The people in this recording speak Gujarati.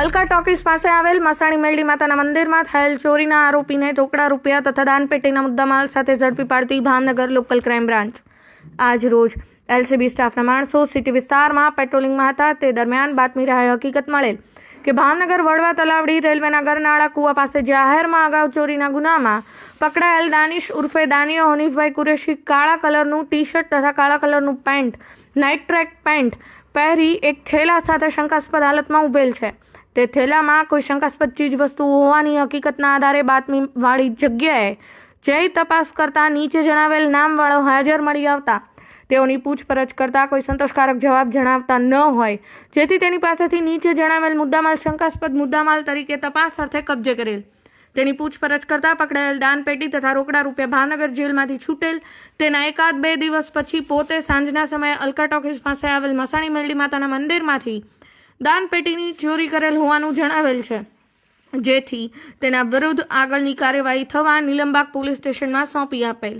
અલકા ટોકીસ પાસે આવેલ મસાણી મેલડી માતાના મંદિરમાં થયેલ ચોરીના આરોપીને રોકડા રૂપિયા તથા દાનપેટીના મુદ્દામાલ સાથે ઝડપી પાડતી ભાવનગર લોકલ ક્રાઇમ બ્રાન્ચ. આજ રોજ એલસીબી સ્ટાફના માણસો સિટી વિસ્તારમાં પેટ્રોલિંગમાં હતા. તે દરમિયાન બાતમી રાહે હકીકત મળેલ કે ભાવનગર વડવા તલાવડી રેલવેના ગરનાળા કુવા પાસે જાહેરમાં અગાઉ ચોરીના ગુનામાં પકડાયેલ દાનિશ ઉર્ફે દાનિયો હનીફભાઈ કુરેશી કાળા કલરનું ટી શર્ટ તથા કાળા કલરનું પેન્ટ, નાઇટ ટ્રેક પેન્ટ પહેરી એક થેલા સાથે શંકાસ્પદ હાલતમાં ઉભેલ છે. તે થેલામાં કોઈ શંકાસ્પદ ચીજ વસ્તુ હોવાની હકીકતના આધારે બાતમીવાળી જગ્યાએ જઈ તપાસ કરતા નીચે જણાવેલ નામવાળો હાજર મળી આવતા. તેઓની પૂછપરછ કરતા કોઈ સંતોષકારક જવાબ જણાવતા ન હોય. જેથી તેની પાસેથી નીચે જણાવેલ મુદ્દામાલ શંકાસ્પદ મુદ્દામાલ તરીકે તપાસ અર્થે કબજે કરેલ. તેની પૂછપરછ કરતા પકડાયેલ દાનપેટી તથા રોકડા રૂપે ભાવનગર જેલમાંથી છૂટેલ. તેના એકાદ બે દિવસ પછી પોતે સાંજના સમયે અલકા ટોકીસ પાસે આવેલ મસાણી મેલડી માતાના મંદિરમાંથી દાનપેટીની ચોરી કરેલ હોવાનું જણાવેલ છે. જેથી તેના વિરુદ્ધ આગળની કાર્યવાહી થવા નીલમબાગ પોલીસ સ્ટેશનમાં સોંપી આપેલ.